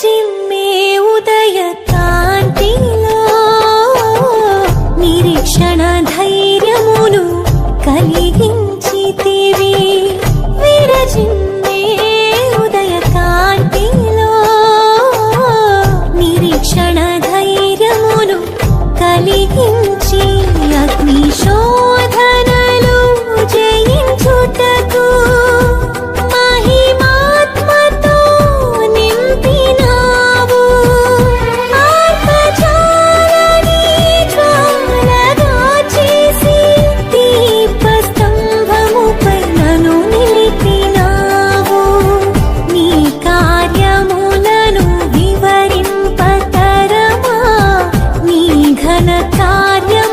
జిమ్మే ఉదయ కాంతిలో నిరీక్షణ ధైర్యమును కలిగించితివి. ಕಾರ್ಯ